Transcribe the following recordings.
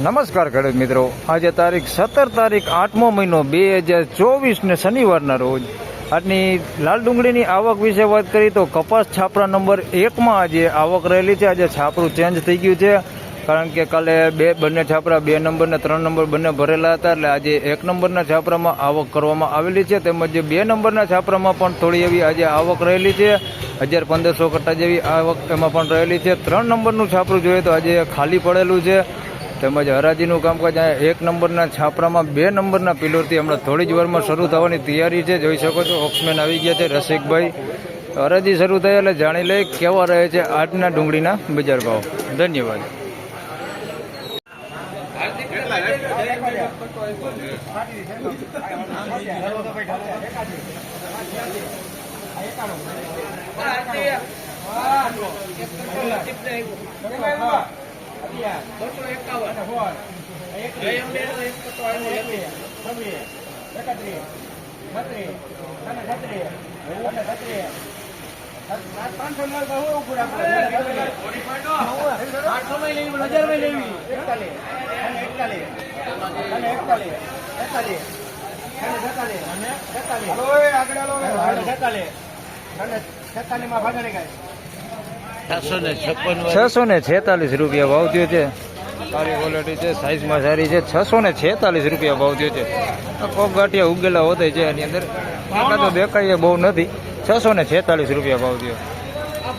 નમસ્કાર ખેડૂત મિત્રો. આજે તારીખ સત્તર તારીખ આઠમો મહિનો બે હજાર ચોવીસને શનિવારના રોજ. આજની લાલ ડુંગળીની આવક વિશે વાત કરી તો કપાસ છાપરા નંબર એકમાં આજે આવક રહેલી છે. આજે છાપરું ચેન્જ થઈ ગયું છે. કારણ કે કાલે બે બંને છાપરા, બે નંબર ને ત્રણ નંબર બંને ભરેલા હતા. એટલે આજે એક નંબરના છાપરામાં આવક કરવામાં આવેલી છે. તેમજ બે નંબરના છાપરામાં પણ થોડી એવી આજે આવક રહેલી છે. હજાર પંદરસો કટ્ટા જેવી આવક એમાં પણ રહેલી છે. ત્રણ નંબરનું છાપરું જોઈએ તો આજે ખાલી પડેલું છે. તેમજ હરાજીનું કામકાજ એક નંબરના છાપરામાં બે નંબરના પિલોરથી હમણાં થોડી જ વારમાં શરૂ થવાની તૈયારી છે. જોઈ શકો છો, ઓક્સમેન આવી ગયા છે, રસિકભાઈ. હરાજી શરૂ થાય એટલે જાણી લઈ કેવા રહે છે આજના ડુંગળીના બજાર ભાવ. ધન્યવાદ. બસો માં લેવી હજારમાં એકતાલીસ અને એકતાલીસ છેતાલીસ અને છેતાલીસ અને છેતાલીસમાં ભાગણી ગાય છસો ને છેતાલીસ રૂપિયા ભાવ થયો છે. સારી ક્વોલિટી છે સાઇઝમાં સારી છે. છસો ને છેતાલીસ રૂપિયા ભાવ થયો છે. આ કોક ગાંઠિયા ઉગેલા હોતે છે એની અંદર. આટલા તો દેખાય બહુ નથી. છસો ને છેતાલીસ રૂપિયા ભાવ થયો.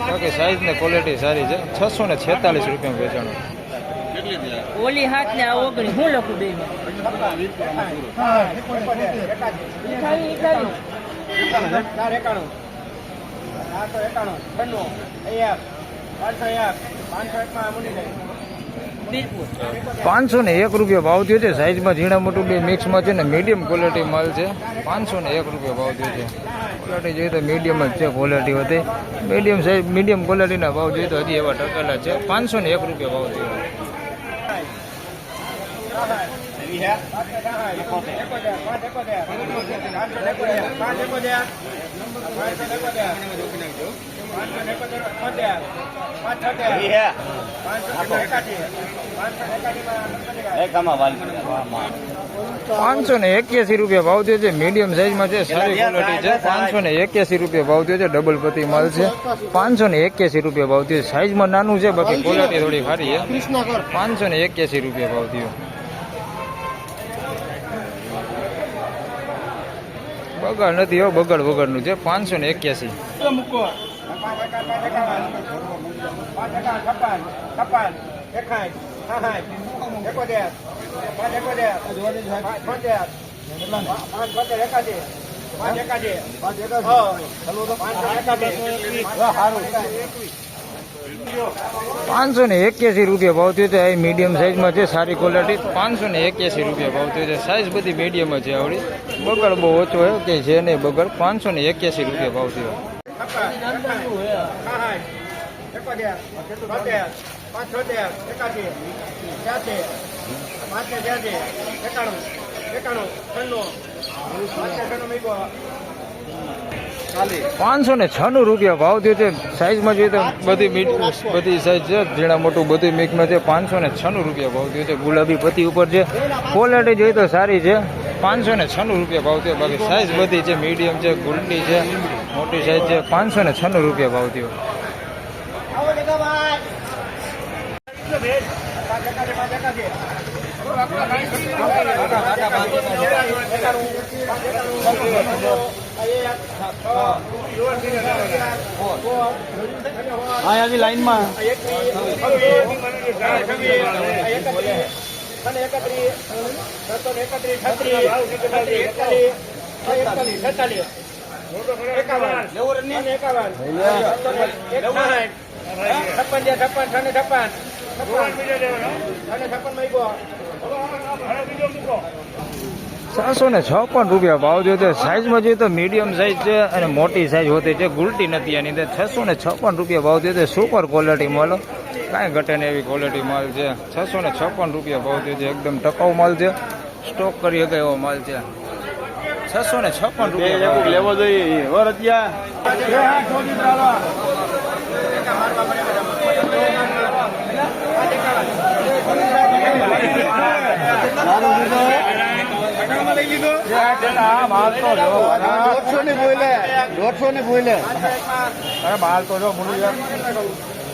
બાકી સાઇઝ ને ક્વોલિટી સારી છે. છસો ને છેતાલીસ રૂપિયા વેચાણ. ઓલી હાથ ને આ ઓગણી હું લખું બે પાંચસો ને એક રૂપિયા ભાવ થયો છે. સાઈઝમાં ઝીણા મોટું બે મિક્સમાં છે ને મીડિયમ ક્વોલિટી માલ છે. પાંચસો ને એક રૂપિયા ભાવ થયો છે. ક્વોલિટી જોઈએ તો મીડિયમ જ છે ક્વોલિટી હતી મીડિયમ સાઈઝ મીડિયમ ક્વોલિટીના ભાવ જોઈએ તો હજી એવા ટકેલા છે. પાંચસો ને એક રૂપિયા ભાવ થયો પાંચસો ને એક્યાસી રૂપિયા ભાવ થયો છે. મીડિયમ સાઇઝમાં છે. સારી ક્વોલિટી છે. પાંચસો ને એક્યાસી રૂપિયા ભાવ થયો છે. ડબલ પતિ માલ છે. પાંચસો ને એક્યાસી રૂપિયા ભાવ થયો સાઇઝમાં નાનું છે બાકી ક્વોલિટી થોડી સારી છે. પાંચસો ને એક્યાસી રૂપિયા ભાવ થયો. બગાડ નથી હો બગડ વગરનું છે. પાંચસો ને એક્યાસી. પાંચસો ને એક્યાસી રૂપિયા ભાવ થયો છે. એ મીડિયમ સાઇઝમાં છે, સારી ક્વોલિટી પાંચસો ને એક્યાસી રૂપિયા ભાવ થયો છે. સાઇઝ બધી મીડિયમ છે આવડી. બગડ બહુ ઓછો હોય કે છે નહીં બગડ. પાંચસો ને એક્યાસી રૂપિયા ભાવ થયો. પાંચસો ને છનું રૂપિયા ભાવ થયો છે. સાઈઝમાં જોઈએ તો બધી મીઠ, બધી સાઈઝ છે. ઝીણા મોટું બધી મિક્સમાં છે. પાંચસો ને છનું રૂપિયા ભાવ થયો છે. ગુલાબી પતિ ઉપર છે. ક્વોલિટી જોઈએ તો સારી છે. પાંચસો ને છન્નું રૂપિયા ભાવ થયો. બાકી સાઈઝ બધી છે મીડિયમ છે ગુલટી છે મોટી સાઈઝ છે. પાંચસો ને છન્નું રૂપિયા ભાવ થયો. હા આવી છપ્પન સાતસો ને છપ્પન રૂપિયા ભાવ જોયો છે. સાઈઝમાં જોઈએ તો મીડિયમ સાઈઝ છે અને મોટી સાઈઝ હોતી છે. ગુલટી નથી એની અંદર. છસો ને છપ્પન રૂપિયા ભાવ જોયો છે. સુપર ક્વોલિટી માલ કાંઈ ઘટે ને એવી ક્વોલિટી માલ છે. છસો ને છપ્પન રૂપિયા ભાવ થયો છે. એકદમ ટકાઉ માલ છે. સ્ટોક કરી શકે એવો માલ છે. છસો ને છપ્પન રૂપિયા લેવો જોઈએ. વરતિયા દોઢસો ને માલ તો જો મૂળ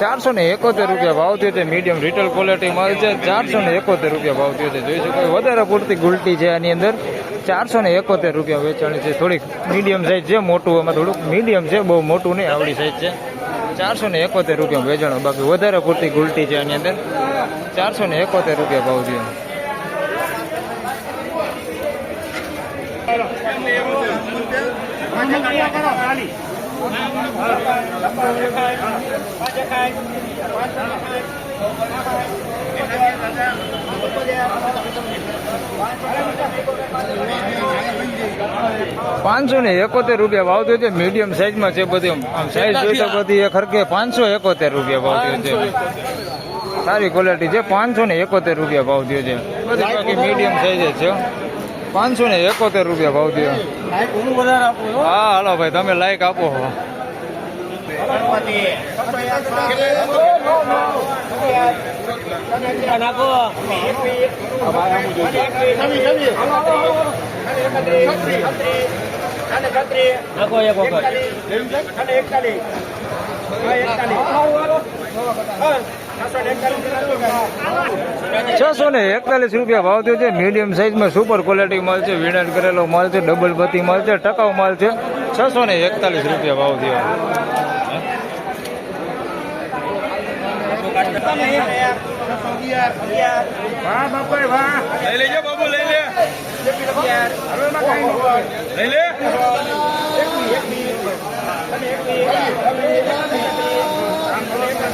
ચારસો ને એકોતેર રૂપિયા ભાવ થયો મીડિયમ રિટેલ ક્વોલિટી માલ છે. ચારસો ને એકોતેર રૂપિયા ભાવ થયો છે જોઈ શકો વધારે પૂરતી ગુલટી છે આની અંદર. ચારસો ને એકોતેર રૂપિયા વેચાણી છે. થોડીક મીડિયમ સાઈઝ છે, મોટું એમાં થોડુંક મીડિયમ છે, બહુ મોટું નહીં, આવડી સાઈઝ છે. ચારસો ને એકોતેર રૂપિયા વેચાણો બાકી. વધારે પૂરતી ગુલટી છે આની અંદર. ચારસો ને એકોતેર રૂપિયા ભાવ થયો પાંચસો ને એકોતેર રૂપિયા ભાવ થયો છે. મીડિયમ સાઈઝમાં છે બધી. આમ. સાઈઝ જોઈ તો બધી એ ખરકે પાંચસો એકોતેર રૂપિયા ભાવ થયો છે. સારી ક્વોલિટી છે. પાંચસો ને એકોતેર રૂપિયા ભાવ થયો છે. બધી બાકી મીડિયમ સાઈઝ છે. પાંચસો ને એકોતેર રૂપિયા ભાવ થયો. હા હાલો ભાઈ તમે લાઈક આપો. નાખો એક વખત. છસો ને એકતાલીસ રૂપિયા ભાવ થયો છે. મીડિયમ સાઈઝમાં સુપર ક્વોલિટી માલ છે. વિનાટ કરેલો માલ છે. ડબલ પતિ માલ છે. ટકાઉ માલ છે. છસો ને એકતાલીસ રૂપિયા ભાવ થયો. લઈ લેજો બાબુ લઈ લે. લઈ લે.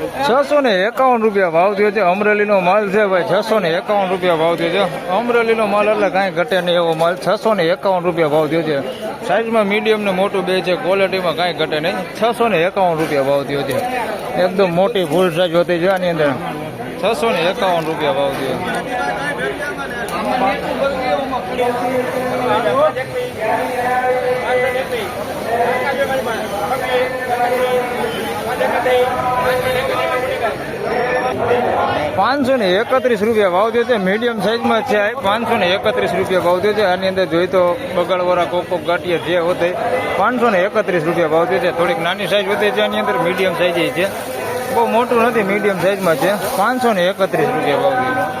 છસો ને એકાવન રૂપિયા ભાવ થયો છે. અમરેલીનો માલ છે ભાઈ છસો ને એકાવન રૂપિયા ભાવ થયો છે. અમરેલીનો માલ એટલે કાંઈ ઘટે નહીં એવો માલ. છસો ને એકાવન રૂપિયા ભાવ થયો છે. સાઈઝમાં મીડિયમ ને મોટું બે છે, ક્વોલિટીમાં કાંઈ ઘટે નહીં. છસો ને એકાવન રૂપિયા ભાવ થયો છે. એકદમ મોટી ફૂલ સાઈઝ હોતી છે આની અંદર. છસો ને એકાવન રૂપિયા ભાવ થયો. પાંચસો ને એકત્રીસ રૂપિયા ભાવ થયો છે. મીડિયમ સાઇઝમાં છે પાંચસો ને એકત્રીસ રૂપિયા ભાવ થયો છે. આની અંદર જોઈ તો બગડવરા કોક ગાંઠિયા જે હોતે પાંચસો ને એકત્રીસ રૂપિયા ભાવ થયો છે. થોડીક નાની સાઇઝ હોતી છે. આની અંદર મીડિયમ સાઇઝ છે. બહુ મોટું નથી મીડિયમ સાઈઝમાં છે. પાંચસો ને એકત્રીસ રૂપિયા ભાવ થયો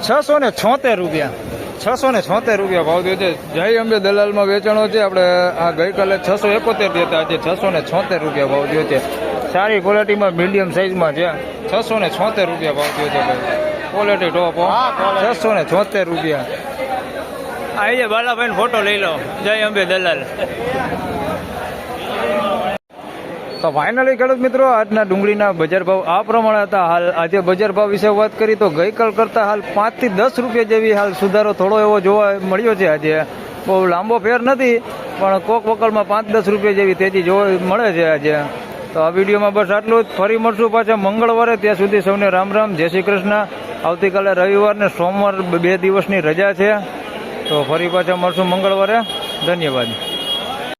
છસો ને છોતેર રૂપિયા. છસો ને છોતેર રૂપિયા ભાવ થયો છે. જય અંબે દલાલમાં વેચાણો છે. આપણે આ ગઈકાલે છસો એકોતેર દેતા આજે છસો ને છોતેર રૂપિયા ભાવ થયો છે. સારી ક્વોલિટીમાં મીડિયમ સાઇઝમાં છે. છસો ને છોતેર રૂપિયા ભાવ થયો છે ભાઈ. ક્વોલિટી ટોપ છસો ને છોતેર રૂપિયા. આવીએ બાલાભાઈ ફોટો લઈ લો. જય અંબે દલાલ. તો ફાઇનલી ખેડૂત મિત્રો, આજના ડુંગળીના બજાર ભાવ આ પ્રમાણે હતા. હાલ આજે બજાર ભાવ વિશે વાત કરી તો ગઈકાલ કરતાં હાલ પાંચથી દસ રૂપિયા જેવી હાલ સુધારો થોડો એવો જોવા મળ્યો છે આજે. બહુ લાંબો ફેર નથી, પણ કોક વકલમાં પાંચ દસ રૂપિયા જેવી તેજી જોવા મળે છે આજે. તો આ વિડીયોમાં બસ આટલું જ. ફરી મળશું પાછા મંગળવારે. ત્યાં સુધી સૌને રામ રામ. જય શ્રી કૃષ્ણ. આવતીકાલે રવિવાર ને સોમવાર બે દિવસની રજા છે. તો ફરી પાછા મળશું મંગળવારે. ધન્યવાદ.